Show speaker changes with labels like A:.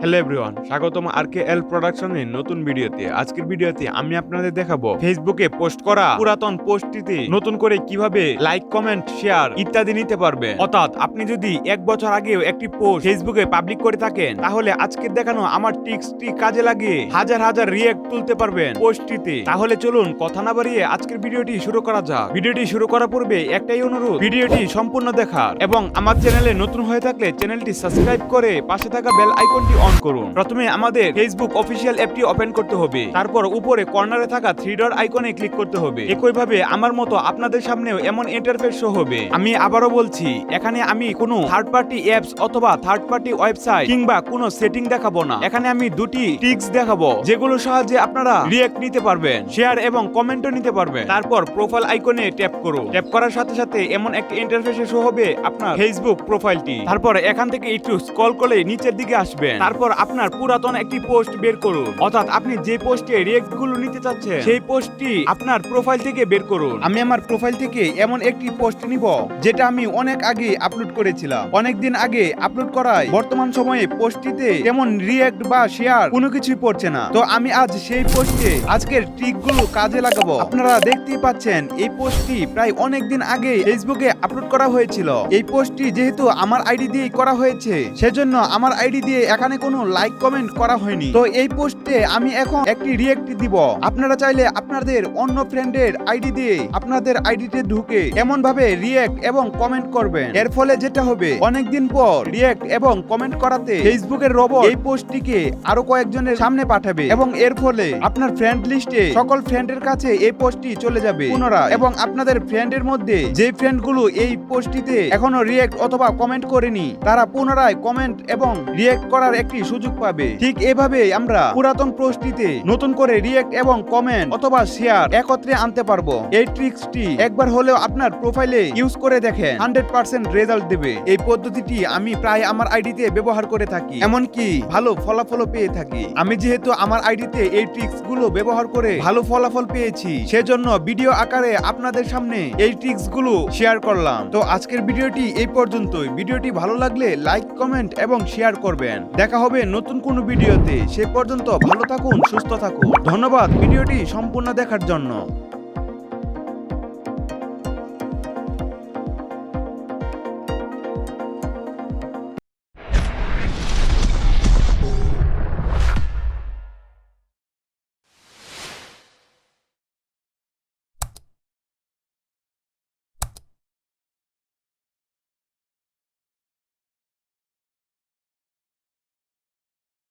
A: Hello everyone স্বাগতম আর কে এল প্রোডাকশনের নতুন ভিডিওতে। আজকের ভিডিওতে আমি আপনাদের দেখাবো ফেসবুকে পোস্ট করা পুরাতন পোস্টটিতে নতুন করে কীভাবে লাইক কমেন্ট শেয়ার ইত্যাদি নিতে পারবেন। অর্থাৎ আপনি যদি এক বছর আগেও একটি পোস্ট ফেসবুকে পাবলিক করে থাকেন, তাহলে আজকের দেখানো আমার টিক্সটি কাজে লাগিয়ে হাজার হাজার রিয়েক্ট তুলতে পারবেন পোস্টটিতে। তাহলে চলুন কথা না বাড়িয়ে আজকের ভিডিওটি শুরু করা যাক। ভিডিওটি শুরু করার পূর্বে একটাই অনুরোধ, ভিডিওটি সম্পূর্ণ দেখার এবং আমার চ্যানেলে নতুন হয়ে থাকলে চ্যানেলটি সাবস্ক্রাইব করে পাশে থাকা বেল আইকনটি অন করুন। প্রথমে আমাদের ফেসবুক অফিসিয়াল অ্যাপটি ওপেন করতে হবে। তারপর উপরে কর্নারে থাকা থ্রি ডট আইকনে ক্লিক করতে হবে। একইভাবে আমার মতো আপনাদের সামনেও এমন ইন্টারফেস শো হবে। আমি আবারও বলছি, এখানে আমি কোনো থার্ড পার্টি অ্যাপস অথবা থার্ড পার্টি ওয়েবসাইট কিংবা কোনো সেটিং দেখাবো না। এখানে আমি দুটি টিক্স দেখাবো, যেগুলো সাহায্যে আপনারা রিয়েক্ট নিতে পারবেন শেয়ার এবং কমেন্টও নিতে পারবেন। তারপর প্রোফাইল আইকনে ট্যাপ করুন। ট্যাপ করার সাথে সাথে এমন একটা ইন্টারফেসে শো হবে আপনার ফেসবুক প্রোফাইলটি তারপর এখান থেকে একটু স্ক্রল করে নিচের দিকে আসবেন। তারপর আপনার পুরাতন একটি পোস্ট বের করুন। অর্থাৎ আপনি যে পোস্টে রিয়েক্টগুলো নিতে চাচ্ছেন, সেই পোস্টটি আপনার প্রোফাইল থেকে বের করুন। আমি আমার প্রোফাইল থেকে এমন একটি পোস্ট নিব, যেটা আমি অনেক আগে আপলোড করেছিলাম। অনেক দিন আগে আপলোড করায় বর্তমান সময়ে পোস্টটিতে তেমন রিয়েক্ট বা শেয়ার কোনো কিছুই পড়ছে না। তো আমি আজ সেই পোস্টে আজকের ট্রিকগুলো কাজে লাগাবো। আপনারা দেখতেই পাচ্ছেন, এই পোস্টটি প্রায় অনেক দিন আগে ফেসবুকে আপলোড করা হয়েছিল। এই পোস্টটি যেহেতু আমার আইডি দিয়ে করা হয়েছে, সেজন্য আমার আইডি দিয়ে এখানে কোনো লাইক কমেন্ট করা হয়নি। তো এই পোস্টে আমি এখন একটি রিয়েক্ট দিব। আপনারা চাইলে আপনাদের অন্য ফ্রেন্ডের আইডি দিয়ে আপনাদের আইডিতে ঢুকে এমন ভাবে রিয়েক্ট এবং কমেন্ট করবেন। এর ফলে যেটা হবে, অনেকদিন পর রিয়েক্ট এবং কমেন্ট করাতে ফেসবুকের রবট এই পোস্টটিকে আরও কয়েকজনের সামনে পাঠাবে এবং এর ফলে আপনার ফ্রেন্ড লিস্টে সকল ফ্রেন্ডের কাছে এই পোস্টটি চলে যাবে পুনরায় এবং আপনাদের ফ্রেন্ডের মধ্যে যে ফ্রেন্ডগুলো এই পোস্টটিতে এখনও রিয়েক্ট অথবা কমেন্ট করেনি, তারা পুনরায় কমেন্ট এবং রিয়েক্ট করার একটি সুযোগ পাবে? ঠিক এভাবে আমরা পুরাতন পোস্টটিতে নতুন করে রিয়েক্ট এবং কমেন্ট অথবা শেয়ার একত্রে আনতে পারব। এই ট্রিক্সটি একবার হলেও আপনার প্রোফাইলে ইউজ করে দেখেন। হান্ড্রেড পার্সেন্ট রেজাল্ট দেবে। এই পদ্ধতিটি আমি প্রায় আমার আইডিতে ব্যবহার করে থাকি। এমনকি ভালো ফলাফলও পেয়ে থাকি। আমি যেহেতু আমার আইডিতে এই ট্রিক্সগুলো ব্যবহার করে ভালো ফলাফল পেয়েছি, সেজন্য ভিডিও আকারে আপনাদের সামনে এই ট্রিক্সগুলো শেয়ার করলাম। তো আজকের ভিডিওটি এই পর্যন্তই। ভিডিওটি ভালো লাগলে লাইক কমেন্ট এবং শেয়ার করবেন। দেখা হবে নতুন কোনো ভিডিওতে। সে পর্যন্ত ভালো থাকুন, সুস্থ থাকুন। ধন্যবাদ, ভিডিওটি সম্পূর্ণ দেখার জন্য।